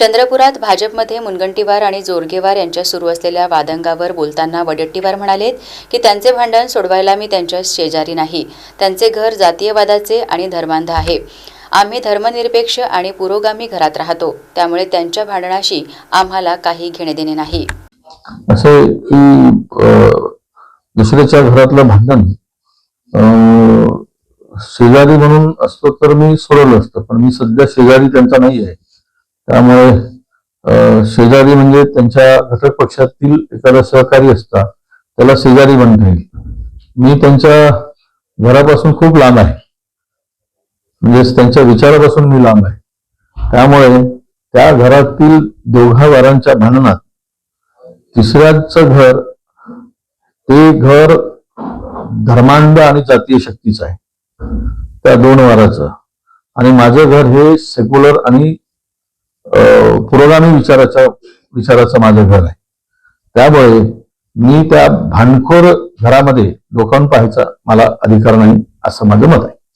चंद्रपुरात भाजपमध्ये मुनगंटीवार आणि जोरगेवार यांच्या सुरू असलेल्या वादंगावर बोलताना वडेट्टीवार म्हणालेत की त्यांचे भांडण सोडवायला मी त्यांच्या शेजारी नाही. त्यांचे घर जातीयवादाचे आणि धर्मांध आहे. आम्ही धर्मनिरपेक्ष आणि पुरोगामी घरात राहतो. त्यामुळे त्यांच्या भांडणाशी आम्हाला काही घेणे देणे नाही. असे की दुसऱ्याच्या घरातलं भांडण शेजारी म्हणून असतो तर मी सोडवलं असतं. पण मी सध्या शेजारी त्यांचा नाही आहे त्यामुळे अं, शेजारी म्हणजे त्यांच्या घटक पक्षातील एखादा सहकारी असता त्याला शेजारी म्हणता येईल. मी त्यांच्या घरापासून खूप लांब आहे. म्हणजे त्यांच्या विचारापासून मी लांब आहे. त्यामुळे त्या घरातील दोघा वारांच्या भांडणात तिसऱ्याचं घर ते घर धर्मांध आणि जातीय शक्तीचं आहे. त्या दोन वाराचं. आणि माझं घर हे सेक्युलर आणि पुरोगामी विचाराचा विचाराचं माझं घर आहे. त्यामुळे मी त्या भांडखोर घरामध्ये डोकावून पाहायचा मला अधिकार नाही असं माझं मत आहे.